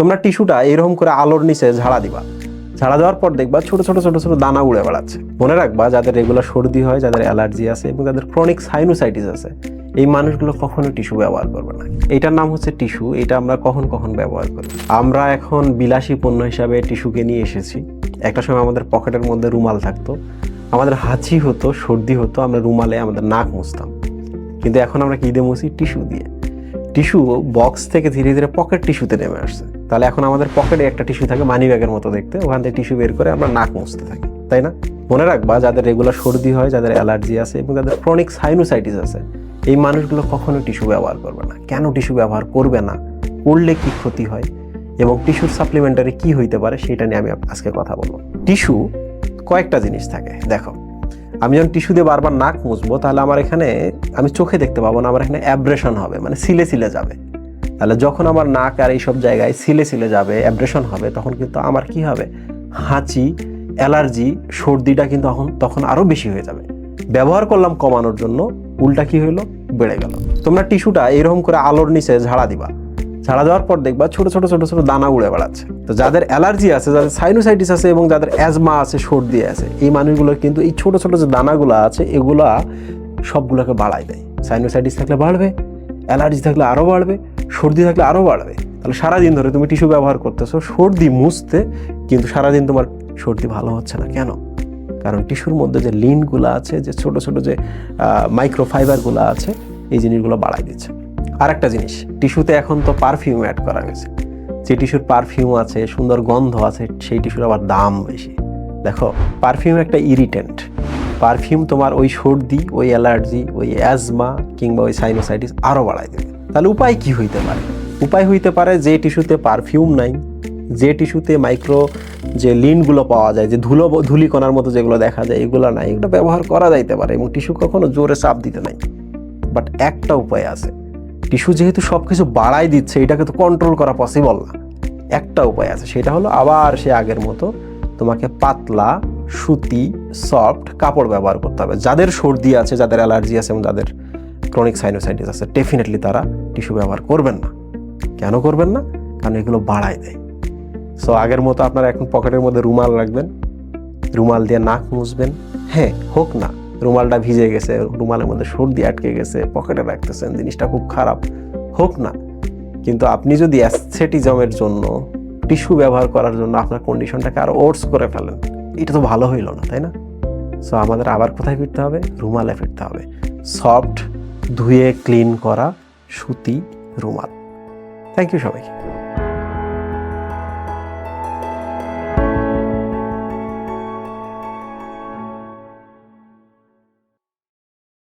তোমরা টিস্যুটা এরকম করে আলোর নিচে ঝাড়া দিবা। ঝাড়া দেওয়ার পর দেখবা ছোট ছোট ছোট ছোট দানা উড়ে বেড়াচ্ছে। মনে রাখবা, যাদের রেগুলার সর্দি হয়, যাদের অ্যালার্জি আছে এবং যাদের ক্রনিক সাইনোসাইটিস আছে, এই মানুষগুলো কখনো টিস্যু ব্যবহার করবে না। এটার নাম হচ্ছে টিস্যু, এটা আমরা কখন কখন ব্যবহার করি? আমরা এখন বিলাসী পণ্য হিসাবে টিস্যুকে নিয়ে এসেছি। একটা সময় আমাদের পকেটের মধ্যে রুমাল থাকতো। আমাদের হাঁচি হতো, সর্দি হতো, আমরা রুমালে আমাদের নাক মুছতাম। কিন্তু এখন আমরা কী দিয়ে মুছি? টিস্যু দিয়ে। টিস্যু বক্স থেকে ধীরে ধীরে পকেট টিস্যুতে নেমে আসছে। তাহলে এখন আমাদের পকেটে একটা টিস্যু থাকে মানি ব্যাগের মতো দেখতে। ওখান থেকে টিস্যু বের করে আমরা নাক মুছতে থাকি, তাই না? মনে রাখবা, যাদের রেগুলার সর্দি হয়, যাদের অ্যালার্জি আছে এবং যাদের ক্রনিক সাইনোসাইটিস আছে, এই মানুষগুলো কখনো টিস্যু ব্যবহার করবে না। কেন টিস্যু ব্যবহার করবে না? করলে কি ক্ষতি হয়? এবং টিস্যুর সাপ্লিমেন্টারি কি হইতে পারে, সেটা নিয়ে আমি আজকে কথা বলব। টিস্যু, কয়েকটা জিনিস থাকে। দেখো, আমি যখন টিস্যু দিয়ে বারবার নাক মুছবো, তাহলে আমার এখানে, আমি চোখে দেখতে পাবো না, আমার এখানে অ্যাব্রেশন হবে মানে সিলে সিলে যাবে। তাহলে যখন আমার নাক আর এইসব জায়গায় সিলে সিলে যাবে অ্যাব্রেশন হবে, তখন কিন্তু আমার কি হবে? হাঁচি, অ্যালার্জি, সর্দিটা কিন্তু তখন তখন আরও বেশি হয়ে যাবে। ব্যবহার করলাম কমানোর জন্য, উল্টা কি হইল? বেড়ে গেল। তোমরা টিস্যুটা এরকম করে আলোর নিচে ঝাড়া দিবা। ঝাড়া দেওয়ার পর দেখবা ছোট ছোট ছোট ছোট দানা উড়ে বেড়াচ্ছে। তো যাদের অ্যালার্জি আছে, যাদের সাইনোসাইটিস আছে এবং যাদের অ্যাজমা আছে, সর্দি আছে, এই মানুষগুলোর কিন্তু এই ছোট ছোট যে দানাগুলো আছে, এগুলা সবগুলোকে বাড়ায় দেয়। সাইনোসাইটিস থাকলে বাড়বে, অ্যালার্জি থাকলে আরও বাড়বে। সর্দি থাকলে আরও বাড়বে। তাহলে সারাদিন ধরে তুমি টিস্যু ব্যবহার করতেছো, সর্দি মুছতে কিন্তু সারাদিন তোমার সর্দি ভালো হচ্ছে না। কেন? কারণ টিস্যুর মধ্যে যে লিনগুলো আছে, যে ছোট ছোট যে মাইক্রোফাইবারগুলো আছে, এই জিনিসগুলো বাড়াই দিচ্ছে। আরেকটা জিনিস, টিস্যুতে এখন তো পারফিউম অ্যাড করা হয়েছে। যে টিস্যুর পারফিউম আছে, সুন্দর গন্ধ আছে, সেই টিস্যুর আবার দাম বেশি। দেখো পারফিউম একটা ইরিটেন্ট পারফিউম তোমার ওই সর্দি, ওই অ্যালার্জি, ওই অ্যাজমা কিংবা ওই সাইনোসাইটিস আরও বাড়াই দেবে। তাহলে উপায় কি হইতে পারে? উপায় হইতে পারে যে টিস্যুতে পারফিউম নাই, যে টিস্যুতে মাইক্রো যে লিনগুলো পাওয়া যায়, যে ধুলো ধুলিকণার মতো যেগুলো দেখা যায়, এগুলো নাই, এগুলো ব্যবহার করা যাইতে পারে এবং টিস্যু কখনো জোরে চাপ দিতে নাই। বাট একটা উপায় আছে। টিস্যু যেহেতু সব কিছু বাড়াই দিচ্ছে, এটাকে তো কন্ট্রোল করা পসিবল না। একটা উপায় আছে, সেটা হলো আবার সে আগের মতো তোমাকে পাতলা, সুতি সফট কাপড় ব্যবহার করতে হবে। যাদের সর্দি আছে, যাদের অ্যালার্জি আছে এবং যাদের ক্রনিক সাইনোসাইটিস আছে ডেফিনেটলি তারা টিস্যু ব্যবহার করবেন না। কেন করবেন না? কারণ এগুলো বাড়ায় দেয়। সো আগের মতো আপনারা এখন পকেটের মধ্যে রুমাল রাখবেন, রুমাল দিয়ে নাক মুছবেন। হ্যাঁ হোক না, রুমালটা ভিজে গেছে, রুমালের মধ্যে সর্দি আটকে গেছে, পকেটে রাখতেছেন, জিনিসটা খুব খারাপ। হোক না, কিন্তু আপনি যদি অ্যাস্থেটিজমের জন্য টিস্যু ব্যবহার করার জন্য আপনার কন্ডিশনটাকে আরও ওর্স করে ফেলেন, এটা তো ভালো হইল না, তাই না? সো আমাদের আবার কোথায় ফিরতে হবে? রুমালে ফিরতে হবে। সফট ধুয়ে ক্লিন করা সুতি রুমাল। থ্যাংক ইউ সবাইকে।